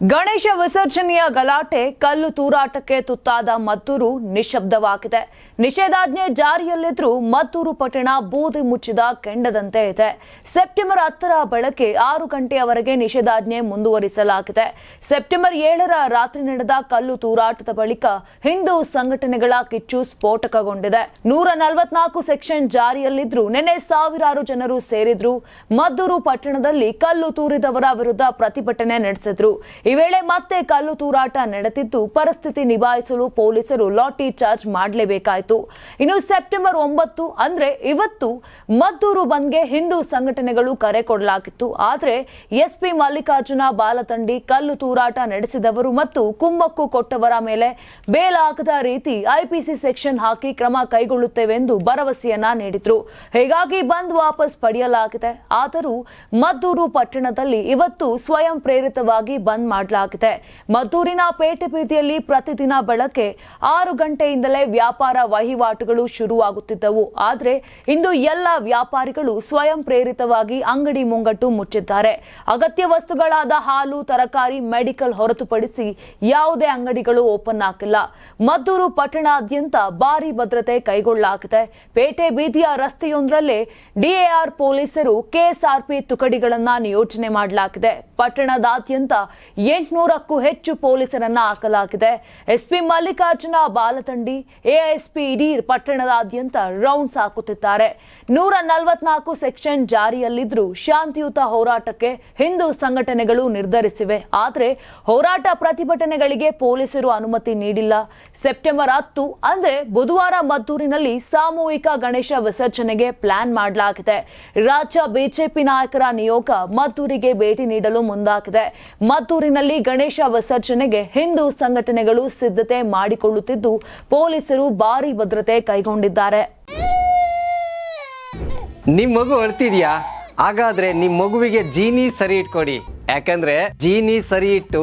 ಗಣೇಶ ವಿಸರ್ಜನೆಯ ಗಲಾಟೆ, ಕಲ್ಲು ತೂರಾಟಕ್ಕೆ ತುತ್ತಾದ ಮದ್ದೂರು ನಿಶಬ್ದವಾಗಿದೆ. ನಿಷೇಧಾಜ್ಞೆ ಜಾರಿಯಲ್ಲಿದ್ರೂ ಮದ್ದೂರು ಪಟ್ಟಣ ಬೂದಿ ಮುಚ್ಚಿದ ಕೆಂಡದಂತೆ ಇದೆ. ಸೆಪ್ಟೆಂಬರ್ ಹತ್ತರ ಬೆಳಗ್ಗೆ ಆರು ಗಂಟೆಯವರೆಗೆ ನಿಷೇಧಾಜ್ಞೆ ಮುಂದುವರಿಸಲಾಗಿದೆ. ಸೆಪ್ಟೆಂಬರ್ ಏಳರ ರಾತ್ರಿ ನಡೆದ ಕಲ್ಲು ತೂರಾಟದ ಬಳಿಕ ಹಿಂದೂ ಸಂಘಟನೆಗಳ ಕಿಚ್ಚು ಸ್ಫೋಟಕಗೊಂಡಿದೆ. ನೂರ ನಲವತ್ನಾಲ್ಕು ಸೆಕ್ಷನ್ ಜಾರಿಯಲ್ಲಿದ್ರೂ ನಿನ್ನೆ ಸಾವಿರಾರು ಜನರು ಸೇರಿದ್ರು. ಮದ್ದೂರು ಪಟ್ಟಣದಲ್ಲಿ ಕಲ್ಲು ತೂರಿದವರ ವಿರುದ್ಧ ಪ್ರತಿಭಟನೆ ನಡೆಸಿದ್ರು. ಈ ವೇಳೆ ಮತ್ತೆ ಕಲ್ಲು ತೂರಾಟ ನಡೆದಿದ್ದು ಪರಿಸ್ಥಿತಿ ನಿಭಾಯಿಸಲು ಪೊಲೀಸರು ಲಾಟಿ ಚಾರ್ಜ್ ಮಾಡಲೇಬೇಕಾಯಿತು. ಇನ್ನು ಸೆಪ್ಟೆಂಬರ್ ಒಂಬತ್ತು ಅಂದ್ರೆ ಇವತ್ತು ಮದ್ದೂರು ಬಂದ್ಗೆ ಹಿಂದೂ ಸಂಘಟನೆಗಳು ಕರೆ ಕೊಡಲಾಗಿತ್ತು. ಆದರೆ ಎಸ್ಪಿ ಮಲ್ಲಿಕಾರ್ಜುನ ಬಾಲತಂಡಿ ಕಲ್ಲು ತೂರಾಟ ನಡೆಸಿದವರು ಮತ್ತು ಕುಮ್ಮಕ್ಕು ಕೊಟ್ಟವರ ಮೇಲೆ ಬೇಲಾಗದ ರೀತಿ ಐಪಿಸಿ ಸೆಕ್ಷನ್ ಹಾಕಿ ಕ್ರಮ ಕೈಗೊಳ್ಳುತ್ತೇವೆ ಎಂದು ಭರವಸೆಯನ್ನ ನೀಡಿದ್ರು. ಹೀಗಾಗಿ ಬಂದ್ ವಾಪಸ್ ಪಡೆಯಲಾಗಿದೆ. ಆದರೂ ಮದ್ದೂರು ಪಟ್ಟಣದಲ್ಲಿ ಇವತ್ತು ಸ್ವಯಂ ಪ್ರೇರಿತವಾಗಿ ಬಂದ್ ಮಾಡಲಾಗಿದೆ. ಮದ್ದೂರಿನ ಪೇಟೆ ಬೀದಿಯಲ್ಲಿ ಪ್ರತಿದಿನ ಬೆಳಗ್ಗೆ ಆರು ಗಂಟೆಯಿಂದಲೇ ವ್ಯಾಪಾರ ವಹಿವಾಟುಗಳು ಶುರುವಾಗುತ್ತಿದ್ದವು. ಆದರೆ ಇಂದು ಎಲ್ಲ ವ್ಯಾಪಾರಿಗಳು ಸ್ವಯಂ ಪ್ರೇರಿತವಾಗಿ ಅಂಗಡಿ ಮುಂಗಟ್ಟು ಮುಚ್ಚಿದ್ದಾರೆ. ಅಗತ್ಯ ವಸ್ತುಗಳಾದ ಹಾಲು, ತರಕಾರಿ, ಮೆಡಿಕಲ್ ಹೊರತುಪಡಿಸಿ ಯಾವುದೇ ಅಂಗಡಿಗಳು ಓಪನ್ ಆಗಿಲ್ಲ. ಮದ್ದೂರು ಪಟ್ಟಣಾದ್ಯಂತ ಭಾರಿ ಭದ್ರತೆ ಕೈಗೊಳ್ಳಲಾಗಿದೆ. ಪೇಟೆ ಬೀದಿಯ ರಸ್ತೆಯೊಂದರಲ್ಲೇ ಡಿಎಆರ್ ಪೊಲೀಸರು ಕೆಎಸ್ಆರ್ಪಿ ತುಕಡಿಗಳನ್ನ ನಿಯೋಜನೆ ಮಾಡಲಾಗಿದೆ. ಪಟ್ಟಣದಾದ್ಯಂತ ಎಂಟುನೂರಕ್ಕೂ ಹೆಚ್ಚು ಪೊಲೀಸರನ್ನ ಹಾಕಲಾಗಿದೆ. ಎಸ್ಪಿ ಮಲ್ಲಿಕಾರ್ಜುನ ಬಾಲತಂಡಿ ಎಎಸ್ಪಿ ಇಡೀ ಪಟ್ಟಣದಾದ್ಯಂತ ರೌಂಡ್ಸ್ ಹಾಕುತ್ತಿದ್ದಾರೆ. ನೂರ ನಲವತ್ನಾಲ್ಕು ಸೆಕ್ಷನ್ ಜಾರಿಯಲ್ಲಿದ್ದರೂ ಶಾಂತಿಯುತ ಹೋರಾಟಕ್ಕೆ ಹಿಂದೂ ಸಂಘಟನೆಗಳು ನಿರ್ಧರಿಸಿವೆ. ಆದರೆ ಹೋರಾಟ ಪ್ರತಿಭಟನೆಗಳಿಗೆ ಪೊಲೀಸರು ಅನುಮತಿ ನೀಡಿಲ್ಲ. ಸೆಪ್ಟೆಂಬರ್ ಹತ್ತು, ಅಂದ್ರೆ ಬುಧವಾರ ಮದ್ದೂರಿನಲ್ಲಿ ಸಾಮೂಹಿಕ ಗಣೇಶ ವಿಸರ್ಜನೆಗೆ ಪ್ಲಾನ್ ಮಾಡಲಾಗಿದೆ. ರಾಜ್ಯ ಬಿಜೆಪಿ ನಾಯಕರ ನಿಯೋಗ ಮದ್ದೂರಿಗೆ ಭೇಟಿ ನೀಡಲು ಮುಂದಾಗಿದೆ. ಮದ್ದೂರಿನಲ್ಲಿ ಗಣೇಶ ವಿಸರ್ಜನೆಗೆ ಹಿಂದೂ ಸಂಘಟನೆಗಳು ಸಿದ್ಧತೆ ಮಾಡಿಕೊಳ್ಳುತ್ತಿದ್ದು ಪೊಲೀಸರು ಭಾರಿ ಭದ್ರತೆ ಕೈಗೊಂಡಿದ್ದಾರೆ. ನಿಮ್ ಮಗು ಅಳ್ತಿದ್ಯಾ? ಹಾಗಾದ್ರೆ ನಿಮ್ ಮಗುವಿಗೆ ಜೀನಿ ಸರಿ ಇಟ್ಕೊಡಿ. ಯಾಕಂದ್ರೆ ಜೀನಿ ಸರಿ ಇಟ್ಟು